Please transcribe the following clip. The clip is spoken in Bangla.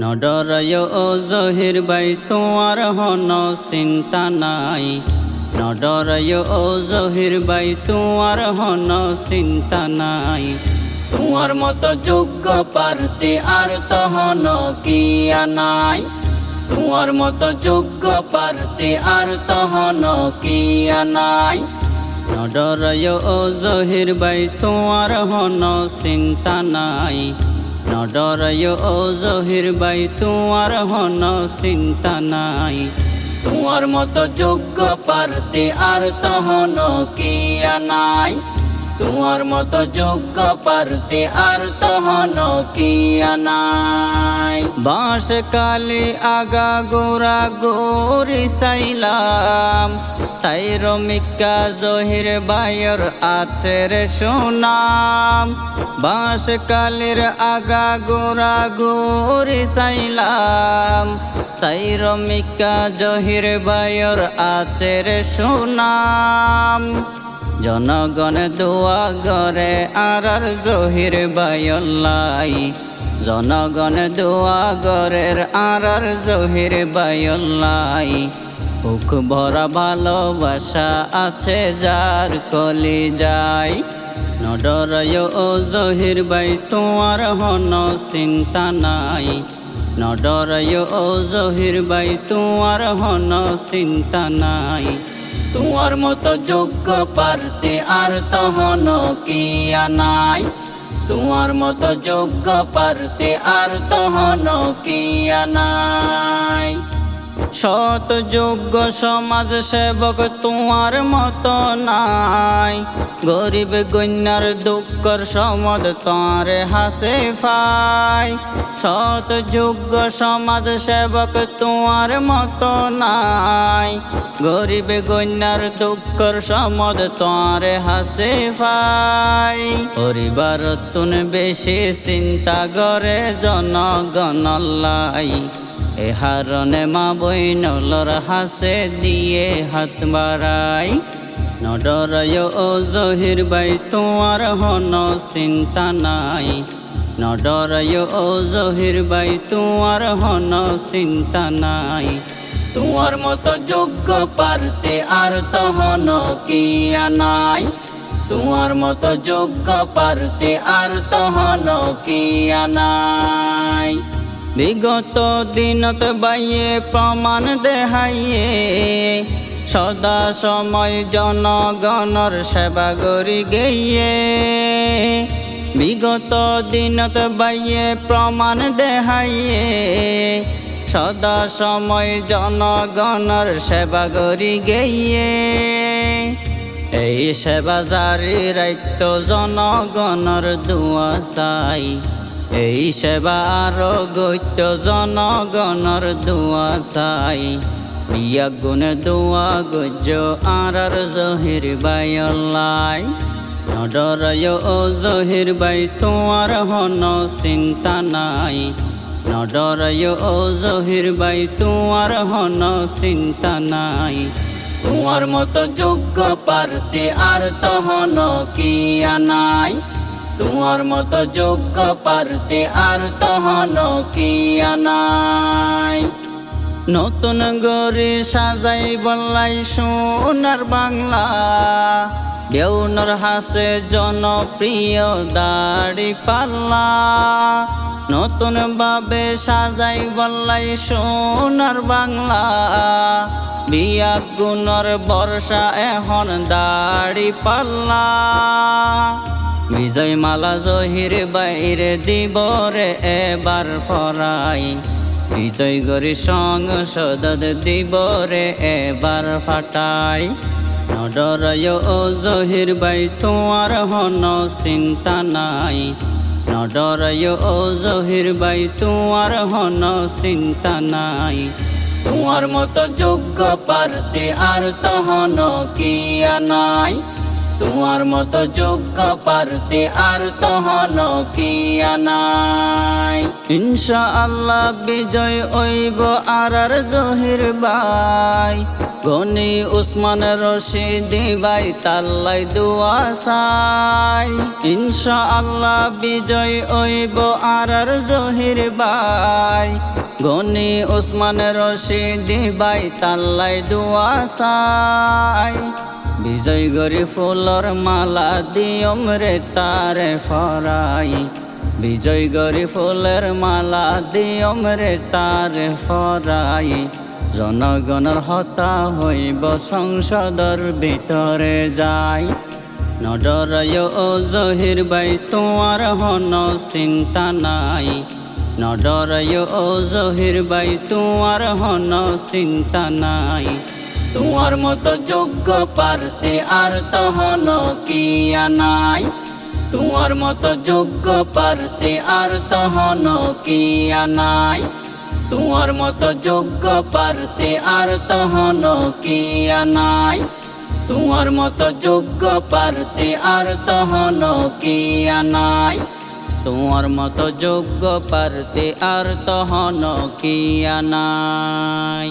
নডরয় জহির বাই তোমার হন চিন্তা নাই। নডরয় ও জহির বাই তোমার হন চিন্তা নাই। তোমার মতো যোগ্য পারতে আর তহন কিয়া নাই। তোমার মতো যোগ্য পারতে আর তহন কিয়া নাই। নডরয় ও জহির বাই তোমার হন চিন্তা নাই। নডরয় ও জহির বাই তোমার হন চিন্তা নাই। তোমার মতো যোগ্য পারতে আর তহন কিয়া নাই। তোমার মতো যোগ্য পারতে আর তহন কিয়া নাই বাঁশ কালি আগা গোরা গোরি সাইলাম। সাইরমিকা জহির বায়র আছে রে সোনাম। বাঁশ কালির আগা গোরা গোরি সাইলাম। সাইরমিকা জহির বায়র আছে রে সোনাম। জনগণ দোয়া গরে আর আর জহির বায়ল্লাই। জনগণ দোয়া গরের আর আর জহির বায়ল্লাই। বুক ভরা ভালোবাসা আছে যার কলি যায় নডরয় ও জহির বাই, তোমার হন চিন্তা নাই। নডরয় ও জহির বাই, তোমার হন চিন্তা নাই। তোমার মতো যোগ্য পারতে আর তহন কিয়া নাই? তোমার মতো যোগ্য পারতে আর তহন কিয়া নাই? সত যোগ্য, সমাজ সেবক তোমার মতো নাই। গরিব গণ্যার দুঃখর সমদ তাঁর হাসে ফাই। সত যোগ্য সমাজ সেবক তোমার মতো নাই। গরিব গণ্যার দুঃখর সমদ তাঁর হাসে ফাই। পরিবার তুন বেশি চিন্তা করে জনগণলাই এ হারনে মা বইনলর হাসে দিয়ে হাত বাড়াই। নডরয় ও জহির বাই তোমার হন চিন্তা নাই। নডরয় ও জহির বাই তোমার হন চিন্তা নাই। তোমার মতো যোগ্য পারতে আর তহন কিয়া নাই। তোমার মতো যোগ্য পারতে আর তহন কিয়া নাই। বিগত দিনত বাইয়ে প্রমাণ দেহাইয়ে সদা সময় জনগণর সেবা করি গেইয়ে। বিগত দিনত বাইয়ে প্রমাণ দেহাইয়ে। সদা সময় জনগণর সেবা করি গেয়ে এই সেবা জারি রাইত জনগণর দুয়া চাই। এই সেবা আরও গৈত্য জনগণর দুয়া চাই। বিয়া গুণে দুয়া গজ্য আর জহির বাইলাই নডরয় ও জহির বাই তোমার হন চিন্তা নাই নডরয় ও জহির বাই তোমার হন চিন্তা নাই তোমার মতো যোগ্য পারতে আর তহন কিয়া নাই তোমার মতো যোগ্য পারতে আর তহন কিয়া নাই নতুন গরি সাজাই বললাই সোনার বাংলা। বেউনর হাসে জনপ্রিয় দাড়ি পাল্লা। নতুন ভাবে সাজাই বললাই সোনার বাংলা। বিয়া গুণর বর্ষা এখন দাড়ি পাল্লা। বিজয় মালা জহির বাইরে দিবরে এবার ফরাই। বিজয় গরি সংসদ দিবরে এবার ফাটাই। নডরয় ও জহির বাই তোমার হন চিন্তা নাই। নডরয় ও জহির বাই তোমার হন চিন্তা নাই। তোমার মতো যোগ্য পারতে আর তহন কিয়া নাই। তোমার মতো যোগ্য পারতে আর তহন কিয়া নাই। ইনশা আল্লাহ বিজয় ওইব আর আর জহির বাই গনি উসমান রশিদি বাই তাল্লাই দুয়া সাই ইনশা আল্লাহ বিজয় ওইব আর আর জহির বাই গনি উসমান রশিদি বাই তাল্লাই দুয়া সাই বিজয় গরি ফুলর মালা দিয়ম রে তারে ফরাই। বিজয় গরি ফুলের মালা দিয়ম রে তারে ফরাই। জনগণের হতা হইব সংসদর ভিতরে যাই। নডরায় ও জহির বাই তোমার হন চিন্তা নাই। নডরায় ও জহির বাই তোমার হন চিন্তা নাই। তোমার মতো যোগ্য পারতে আর তহন কিয়া নাই? তোমার মতো যোগ্য পারতে আর তহন কিয়া নাই? তোমার মতো যোগ্য পারতে আর তহন কিয়া নাই? তোমার মতো যোগ্য পারতে আর তহন কিয়া নাই? তোমার মতো যোগ্য পারতে আর তহন কিয়া নাই?